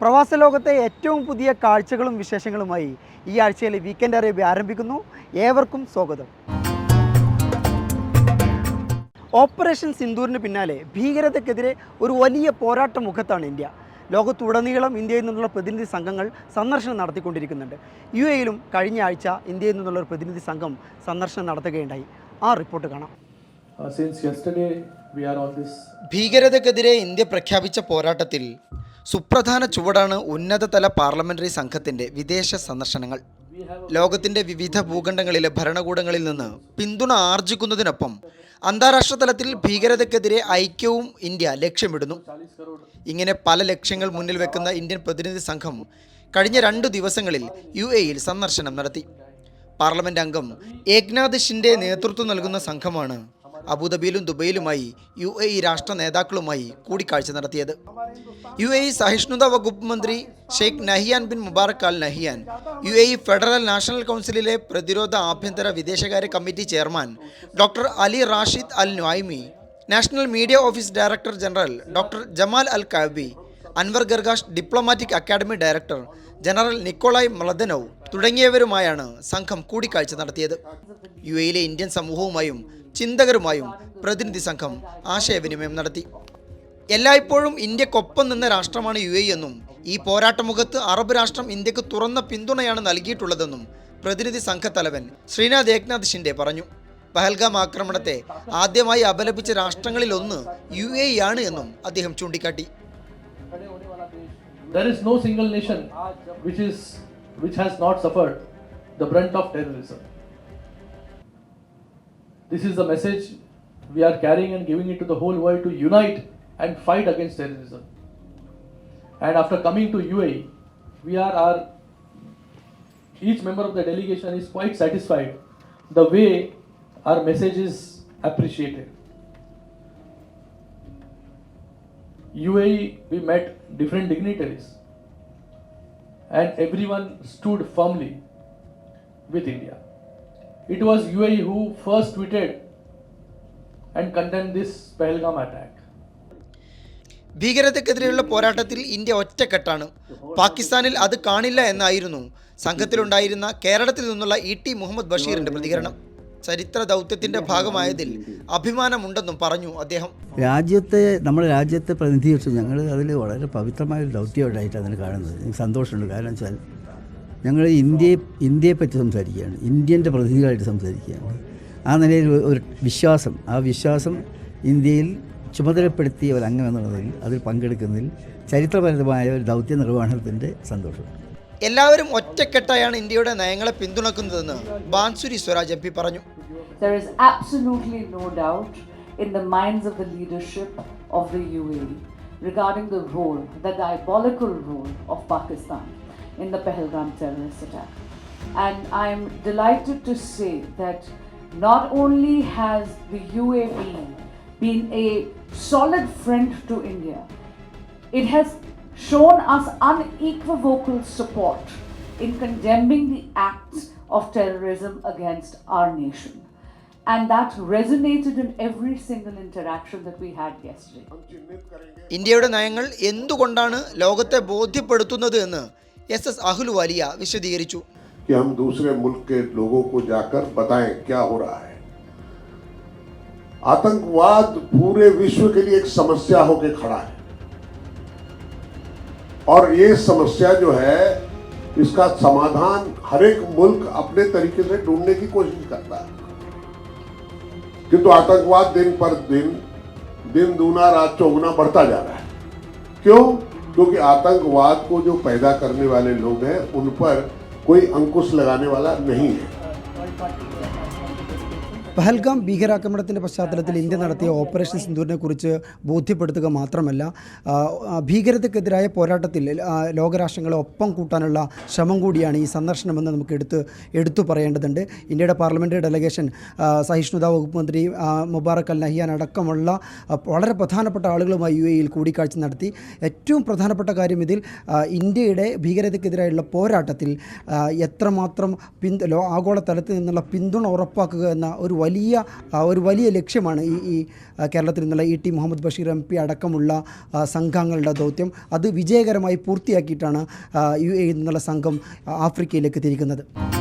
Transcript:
പ്രവാസ ലോകത്തെ ഏറ്റവും പുതിയ കാഴ്ചകളും വിശേഷങ്ങളുമായി ഈ ആഴ്ചയിലെ വീക്കെൻഡ് അറേബ്യ ആരംഭിക്കുന്നു. ഏവർക്കും സ്വാഗതം. ഓപ്പറേഷൻ സിന്ദൂറിന് പിന്നാലെ ഭീകരതയ്ക്കെതിരെ ഒരു വലിയ പോരാട്ട മുഖത്താണ് ഇന്ത്യ. ലോകത്തുടനീളം ഇന്ത്യയിൽ നിന്നുള്ള പ്രതിനിധി സംഘങ്ങൾ സന്ദർശനം നടത്തിക്കൊണ്ടിരിക്കുന്നുണ്ട്. യു എയിലും കഴിഞ്ഞ ആഴ്ച ഇന്ത്യയിൽ നിന്നുള്ള ഒരു പ്രതിനിധി സംഘം സന്ദർശനം നടത്തുകയുണ്ടായി. ആ റിപ്പോർട്ട് കാണാം. ഭീകരതക്കെതിരെ this ഭീകരതയ്ക്കെതിരെ ഇന്ത്യ പ്രഖ്യാപിച്ച പോരാട്ടത്തിൽ സുപ്രധാന ചുവടാണ് ഉന്നതതല പാർലമെന്ററി സംഘത്തിന്റെ വിദേശ സന്ദർശനങ്ങൾ. ലോകത്തിന്റെ വിവിധ ഭൂഖണ്ഡങ്ങളിലെ ഭരണകൂടങ്ങളിൽ നിന്ന് പിന്തുണ ആർജിക്കുന്നതിനൊപ്പം അന്താരാഷ്ട്ര തലത്തിൽ ഭീകരതയ്ക്കെതിരെ ഐക്യവും ഇന്ത്യ ലക്ഷ്യമിടുന്നു. ഇങ്ങനെ പല ലക്ഷ്യങ്ങൾ മുന്നിൽ വെക്കുന്ന ഇന്ത്യൻ പ്രതിനിധി സംഘം കഴിഞ്ഞ രണ്ടു ദിവസങ്ങളിൽ യു എയിൽ സന്ദർശനം നടത്തി. പാർലമെന്റ് അംഗം ഏക്നാഥ് ഷിൻഡെ നേതൃത്വം നൽകുന്ന സംഘമാണ് അബുദാബിയിലും ദുബൈയിലുമായി യു എ ഇ രാഷ്ട്ര നേതാക്കളുമായി കൂടിക്കാഴ്ച നടത്തിയത്. യു എ ഇ സഹിഷ്ണുത വകുപ്പ് മന്ത്രി Sheikh Nahyan bin Mubarak Al Nahyan U A E federal national കൗൺസിലിലെ പ്രതിരോധ ആഭ്യന്തര വിദേശകാര്യ committee chairman doctor Ali Rashid Al Nuaimi national media office director general doctor Jamal Al Kaabi Anwar Gargash diplomatic academy director general Nikolay Mladenov തുടങ്ങിയവരുമായാണ് സംഘം കൂടിക്കാഴ്ച നടത്തിയത്. U എയിലെ Indian സമൂഹവുമായും ചിന്തകരുമായും പ്രതിനിധി സംഘം ആശയവിനിമയം നടത്തി. എല്ലായ്പ്പോഴും ഇന്ത്യക്കൊപ്പം നിന്ന രാഷ്ട്രമാണ് യു എന്നും ഈ പോരാട്ടമുഖത്ത് അറബ് രാഷ്ട്രം ഇന്ത്യയ്ക്ക് തുറന്ന പിന്തുണയാണ് നൽകിയിട്ടുള്ളതെന്നും പ്രതിനിധി സംഘത്തലവൻ ശ്രീനാഥ് ഏക്നാഥ് ഷിൻഡെ പറഞ്ഞു. പഹൽഗാം ആക്രമണത്തെ ആദ്യമായി അപലപിച്ച രാഷ്ട്രങ്ങളിലൊന്ന് യു എ ആണ് എന്നും അദ്ദേഹം ചൂണ്ടിക്കാട്ടി. This is the message we are carrying and giving it to the whole world to unite and fight against terrorism. And after coming to UAE, we are our each member of the delegation is quite satisfied the way our message is appreciated. UAE, we met different dignitaries, and everyone stood firmly with India. It was UAE who first tweeted and condemned this Pahalgam attack. ഭീകരതയ്ക്കെതിരെയുള്ള പോരാട്ടത്തിൽ India ഒറ്റക്കെട്ടാണ്. പാകിസ്ഥാനിൽ അത് കാണില്ല എന്നായിരുന്നു. സംഘത്തിലുണ്ടായിരുന്ന കേരളത്തിൽ നിന്നുള്ള E T Muhammad ബഷീറിന്റെ പ്രതികരണം. ചരിത്ര ദൗത്യത്തിന്റെ ഭാഗമായതിൽ അഭിമാനമുണ്ടെന്നും പറഞ്ഞു അദ്ദേഹം. രാജ്യത്തെ നമ്മുടെ രാജ്യത്തെ പ്രതിനിധീകരിച്ചു. ഞങ്ങൾ അതിൽ വളരെ പവിത്രമായ ഒരു ദൗത്യമായിട്ടാണ് അതിന് കാണുന്നത്. എനിക്ക് സന്തോഷമുണ്ട്. കാരണം വെച്ചാൽ ഞങ്ങൾ ഇന്ത്യയെ ഇന്ത്യയെ പറ്റി സംസാരിക്കുകയാണ്. ഇന്ത്യന്റെ പ്രതിനിധികളായിട്ട് സംസാരിക്കുകയാണ്. ആ നിലയിൽ ഒരു വിശ്വാസം ആ വിശ്വാസം ഇന്ത്യയിൽ ചുമതലപ്പെടുത്തിയ ഒരു അംഗം എന്നുള്ളതിൽ അതിൽ പങ്കെടുക്കുന്നതിൽ ചരിത്രപരമായ ഒരു ദൗത്യ നിർവഹണത്തിന്റെ സന്തോഷം. എല്ലാവരും ഒറ്റക്കെട്ടായാണ് ഇന്ത്യയുടെ നയങ്ങളെ പിന്തുണക്കുന്നതെന്ന് ബാൻസുരി സ്വരാജ് എം പി പറഞ്ഞു. There is absolutely no doubt in the minds of the leadership of the UAE regarding the role, the diabolical role of Pakistan. In the Pahalgam terrorist attack. And I'm delighted to say that not only has the UAE been a solid friend to India, it has shown us unequivocal support in condemning the acts of terrorism against our nation. And that resonated in every single interaction that we had yesterday. ഇന്ത്യയുടെ നയങ്ങൾ എന്തുകൊണ്ടാണ് ലോകത്തെ ബോധ്യപ്പെടുത്തുന്നത് എന്ന് S S അഹുൽവാലിയ വിശദീകരിച്ചു कि हम दूसरे मुल्क के लोगों को जाकर बताएं क्या हो रहा है आतंकवाद पूरे विश्व के लिए एक समस्या होकर खड़ा है और ये समस्या जो है इसका समाधान हर एक मुल्क अपने तरीके से ढूंढने की कोशिश करता है किंतु आतंकवाद दिन पर दिन दिन दूना रात चौगुना बढ़ता जा रहा है क्यों क्योंकि आतंकवाद को जो पैदा करने वाले लोग हैं, उन पर कोई अंकुश लगाने वाला नहीं है। പഹൽഗാം ഭീകരാക്രമണത്തിന്റെ പശ്ചാത്തലത്തിൽ ഇന്ത്യ നടത്തിയ ഓപ്പറേഷൻ സിന്ധൂരിനെ കുറിച്ച് ബോധ്യപ്പെടുത്തുക മാത്രമല്ല ഭീകരതയ്ക്കെതിരായ പോരാട്ടത്തിൽ ലോകരാഷ്ട്രങ്ങളെ ഒപ്പം കൂട്ടാനുള്ള ശ്രമം കൂടിയാണ് ഈ സന്ദർശനമെന്ന് നമുക്ക് എടുത്ത് എടുത്തു പറയേണ്ടതുണ്ട്. ഇന്ത്യയുടെ പാർലമെന്ററി ഡെലഗേഷൻ സഹിഷ്ണുതാ വകുപ്പ് മന്ത്രി മുബാറക് അൽ നഹിയാൻ അടക്കമുള്ള വളരെ പ്രധാനപ്പെട്ട ആളുകളുമായി യു എയിൽ കൂടിക്കാഴ്ച നടത്തി. ഏറ്റവും പ്രധാനപ്പെട്ട കാര്യം ഇതിൽ ഇന്ത്യയുടെ ഭീകരതയ്ക്കെതിരായുള്ള പോരാട്ടത്തിൽ എത്രമാത്രം പിന്തു ആഗോളതലത്തിൽ ആഗോള തലത്തിൽ നിന്നുള്ള പിന്തുണ ഉറപ്പാക്കുക എന്ന ഒരു വലിയ ഒരു വലിയ ലക്ഷ്യമാണ് ഈ ഈ കേരളത്തിൽ നിന്നുള്ള E T Muhammad Basheer M P അടക്കമുള്ള സംഘങ്ങളുടെ ദൗത്യം. അത് വിജയകരമായി പൂർത്തിയാക്കിയിട്ടാണ് യു എ നിന്നുള്ള സംഘം ആഫ്രിക്കയിലേക്ക് തിരിക്കുന്നത്.